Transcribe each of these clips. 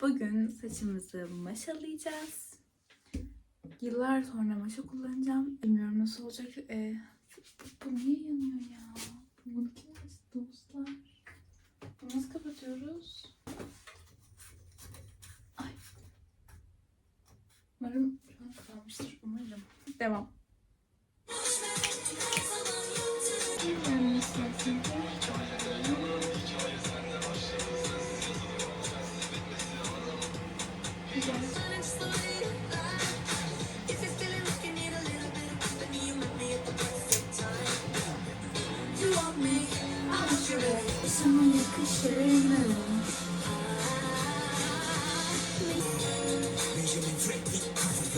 bugün saçımızı maşalayacağız. Yıllar sonra maşa kullanacağım. Bilmiyorum nasıl olacak. Ee, bu, niye yanıyor ya? Bunu kim dostlar? Bunu nasıl kapatıyoruz? Ay. Umarım şu an kapanmıştır. Umarım. Devam.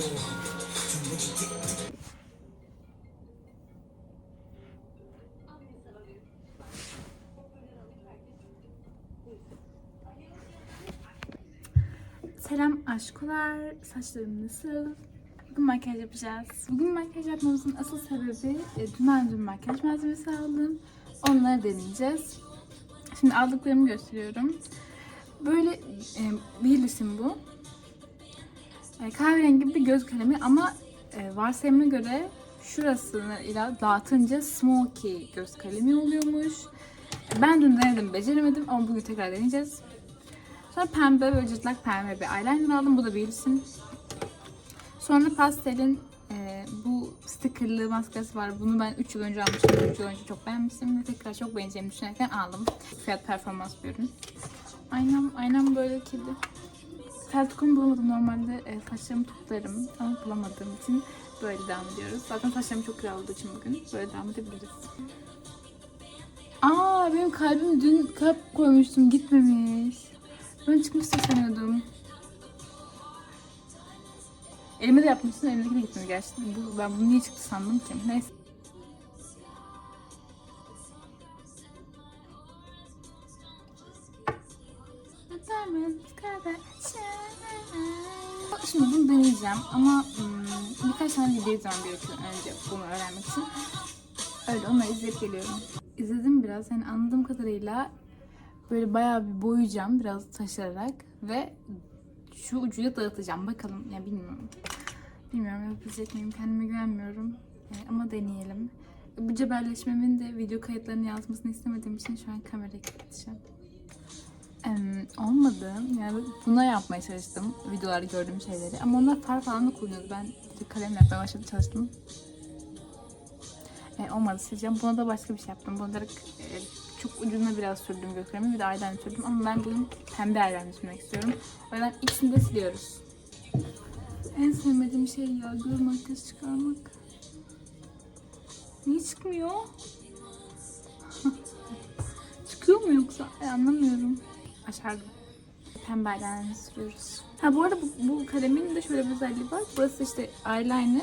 Selam aşkolar. Saçlarım nasıl? Bugün makyaj yapacağız. Bugün makyaj yapmamızın asıl sebebi e, dünden dün makyaj malzemesi aldım. Onları deneyeceğiz. Şimdi aldıklarımı gösteriyorum. Böyle e, Billys'in bu. E, kahverengi bir göz kalemi ama e, varsayımına göre şurasını ile dağıtınca smoky göz kalemi oluyormuş. Ben dün denedim beceremedim ama bugün tekrar deneyeceğiz. Sonra pembe böyle cırtlak pembe bir eyeliner aldım. Bu da Billys'in. Sonra pastelin e, bu stickerlı maskarası var. Bunu ben 3 yıl önce almıştım. 3 yıl önce çok beğenmiştim ve tekrar çok beğeneceğimi düşünerek aldım. Fiyat performans bir ürün. Aynam, aynam böyle kedi. Teltokumu bulamadım. Normalde e, saçlarımı toplarım ama bulamadığım için böyle devam ediyoruz. Zaten saçlarım çok güzel olduğu için bugün böyle devam edebiliriz. Aa benim kalbim dün kalp koymuştum gitmemiş. Ben çıkmıştı sanıyordum. Elime de yapmışsın, elimdeki de gitmedi gerçekten. Bu, ben bunu niye çıktı sandım ki? Neyse. Şimdi bunu deneyeceğim ama hmm, birkaç tane video izlemem gerekiyor önce bunu öğrenmek için. Öyle onları izleyip geliyorum. İzledim biraz. Yani anladığım kadarıyla böyle bayağı bir boyayacağım biraz taşırarak ve şu ucuyla dağıtacağım. Bakalım ya bilmiyorum. Bilmiyorum yapabilecek miyim? Kendime güvenmiyorum. E, ama deneyelim. Bu cebelleşmemin de video kayıtlarını yazmasını istemediğim için şu an kamerayı kapatacağım. Em, olmadı. Yani buna yapmaya çalıştım. Videolarda gördüğüm şeyleri. Ama onlar far falan da kullanıyordu. Ben bir kalem yapmaya başladım çalıştım. E, olmadı sileceğim. Buna da başka bir şey yaptım. Buna direkt e, çok ucuna biraz sürdüm göz kremi. Bir de eyeliner sürdüm. Ama ben bugün pembe eyeliner sürmek istiyorum. O yüzden ikisini de siliyoruz. En sevmediğim şey ya göz makyajı çıkarmak. Niye çıkmıyor? Çıkıyor mu yoksa? E, anlamıyorum. Başardım. Pembe eyeliner sürüyoruz. Ha bu arada bu, bu kalemin de şöyle bir özelliği var. Burası işte eyeliner.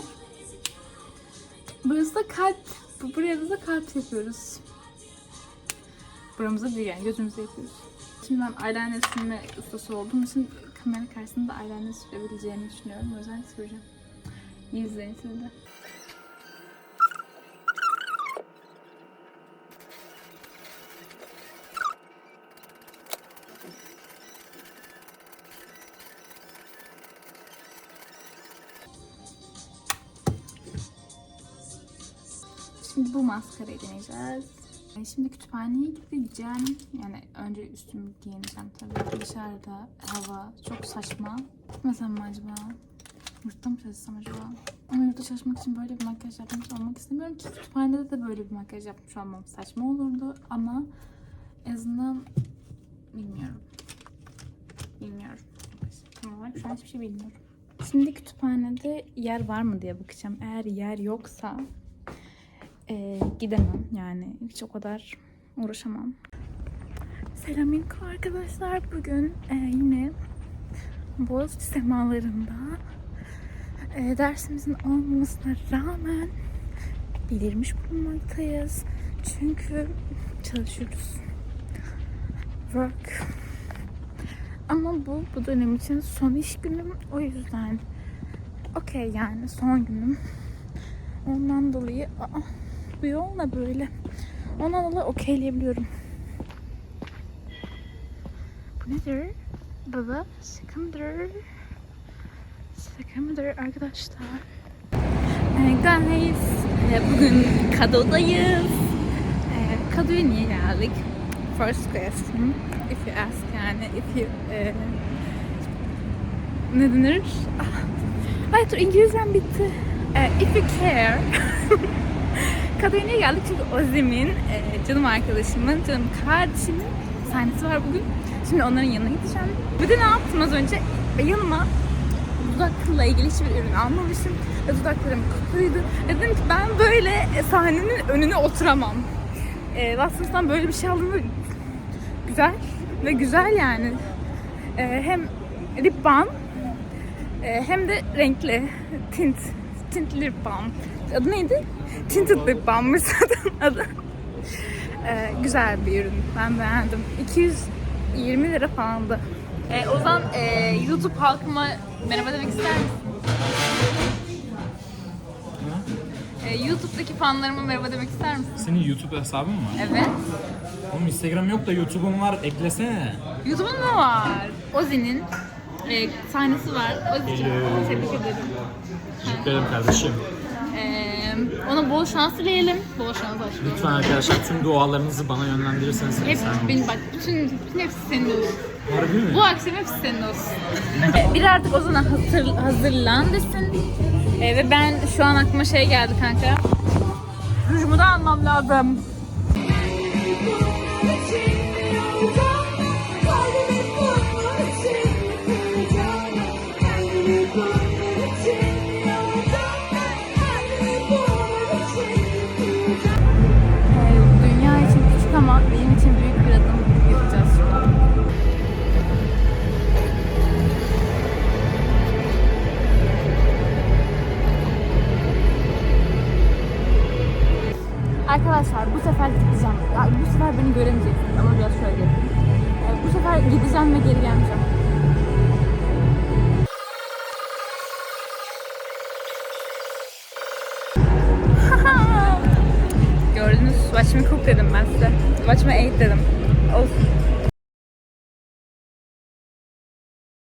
Burası da kalp. Bu- Buraya da kalp yapıyoruz. Buramıza değil yani gözümüze yapıyoruz. Şimdi ben eyeliner sürme ustası olduğum için kamera karşısında eyeliner sürebileceğimi düşünüyorum. O yüzden süreceğim. İyi izleyin siz de. Bu maskarayı deneyeceğiz. E, Şimdi kütüphaneye gideceğim. Yani önce üstümü giyineceğim tabii. Dışarıda hava çok saçma. Gitmesem mi acaba? Yurtta mı çalışsam acaba? Ama yurtta çalışmak için böyle bir makyaj yapmış olmak istemiyorum ki. Kütüphanede de böyle bir makyaj yapmış olmam saçma olurdu. Ama en azından bilmiyorum. Bilmiyorum. Tam olarak şu an hiçbir şey bilmiyorum. Şimdi kütüphanede yer var mı diye bakacağım. Eğer yer yoksa e, gidemem yani hiç o kadar uğraşamam. Selamünaleyküm arkadaşlar. Bugün e, yine Boğaziçi semalarında e, dersimizin olmamasına rağmen belirmiş bulunmaktayız. Çünkü çalışıyoruz. Work. Ama bu bu dönem için son iş günüm. O yüzden okey yani son günüm. Ondan dolayı aa, bu yol ne böyle? Ondan dolayı okeyleyebiliyorum. Nedir? Baba? Şaka mıdır arkadaşlar? Hey guys, e, bugün Kado'dayız. E, Kado'ya niye geldik? First question, if you ask yani, if you... e, ne denir? Ah, Ay dur İngilizcem bitti. E, if you care. Kado'ya niye geldik? Çünkü Ozim'in, e, canım arkadaşımın, canım kardeşimin sahnesi var bugün. Şimdi onların yanına gideceğim. Bir de ne yaptım az önce? E, yanıma dudakla ilgili hiçbir ürün almamışım. Ve dudaklarım kapalıydı. Dedim ki ben böyle e, sahnenin önüne oturamam. E, Watsons'tan böyle bir şey aldım ve güzel ve güzel yani. E, hem lip balm e, hem de renkli tint tintli lip balm. Adı neydi? Tinted lip balmmış zaten adı. E, güzel bir ürün. Ben beğendim. 220 lira falandı. E, Ozan e, YouTube halkıma merhaba demek ister misin? E, YouTube'daki fanlarıma merhaba demek ister misin? Senin YouTube hesabın mı var? Evet. Oğlum Instagram yok da YouTube'un var. Eklesene. YouTube'un mu var? Ozi'nin e, sahnesi var. Ozi'cim tebrik ederim. Teşekkür ederim kardeşim. E, ona bol şans dileyelim. Bol şans aşkım. Lütfen arkadaşlar tüm dualarınızı bana yönlendirirseniz Hep sevinirim. benim bak bütün, bütün hepsi senin olsun. Harbi mi? Bu akşam hepsi senin olsun. Bir artık Ozan'a hazır, hazırlan desin. E, ve ben şu an aklıma şey geldi kanka. Rujumu da almam lazım. Ee, Arkadaşlar bu sefer gideceğim. Ya, bu sefer beni göremeyeceksiniz ama biraz şöyle. Ee, bu sefer gideceğim ve geri gelmeyeceğim. Gördünüz. Watch me dedim ben size. Watch me eat dedim. Olsun.